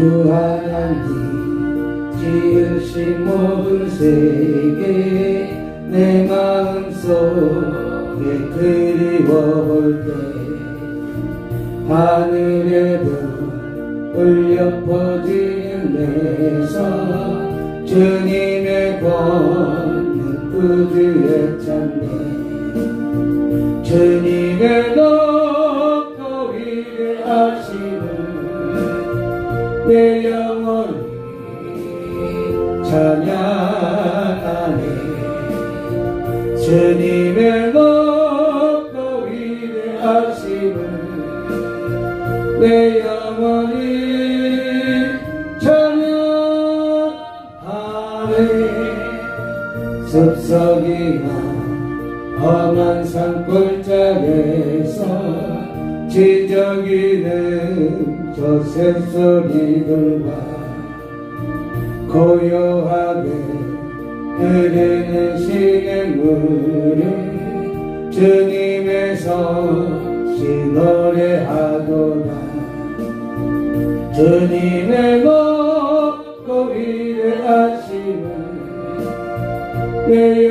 주 하나님 지으신 모든 세계 내 마음속에 그리워볼 때 하늘의 별 울려 퍼지는 내서 주님의 권능 구주에 찾네 주님의 찬양하네 주님의 높고 위대하심을 내 영혼이 찬양하네 섭석이나 험한 산골짜기에서 지저귀는 저 새소리들과 고요하게 흐르는 시냇물을 주님의 성시 노래하도다. 주님의 높고 위대하심을 내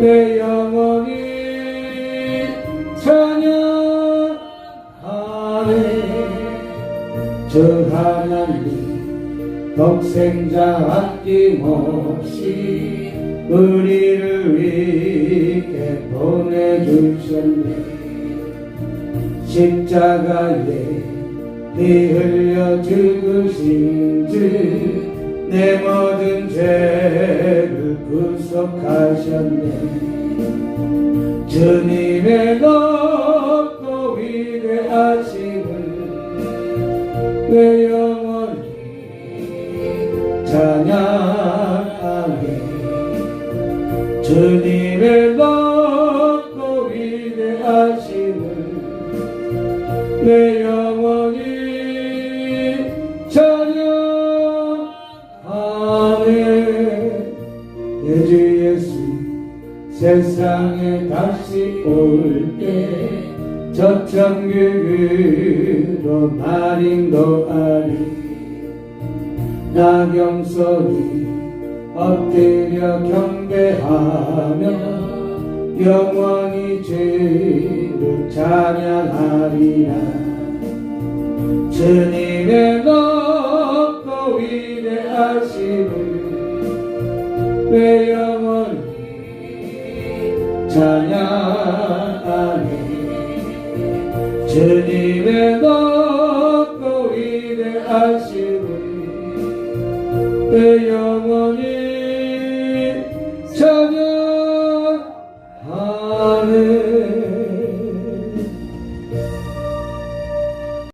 내 영혼이 찬양하네 주 하나님 독생자 아낌없이 우리를 위해 보내주셨네. 십자가에 피 흘려 죽으신 주 내 모든 죄를 구속하셨네. 주님의 높고 위대하심을 내 영혼이 찬양하네. 주님의 높 주 예수 세상에 다시 올 때 저천국으로 날 인도 아리 나경선이 엎드려 경배하며 영원히 주를 찬양하리라. 주님의 높고 위대하심을 찬양하네 주님의 높고 위대하심을